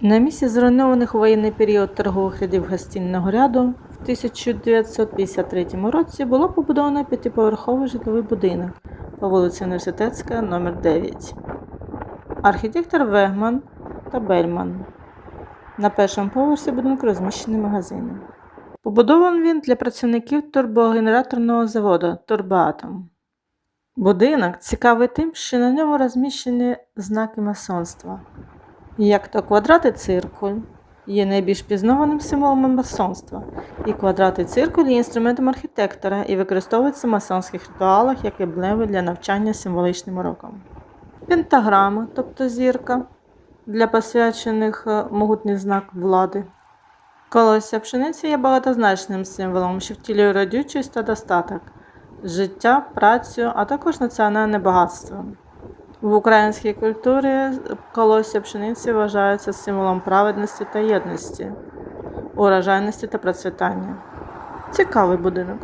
На місці зруйнованих у воєнний період торгових рядів гостинного ряду в 1953 році було побудовано п'ятиповерховий житловий будинок по вулиці Університетська, номер 9 Архітектор Вегман та Бельман. На першому поверсі будинку розміщені магазини. Побудований він для працівників турбогенераторного заводу Турбоатом. Будинок цікавий тим, що на ньому розміщені знаки масонства. Як то квадрат і циркуль є найбільш пізнаваним символом масонства, і квадрат і циркуль є інструментом архітектора і використовується в масонських ритуалах як емблеми для навчання символічним урокам. Пентаграма, тобто зірка, для посвячених е, могутній знак влади. Колосся пшениці є багатозначним символом, що втілює родючість та достаток, життя, працю, а також національне багатство. В українській культурі колосся пшениці вважаються символом праведності та єдності, урожайності та процвітання. Цікавий будинок.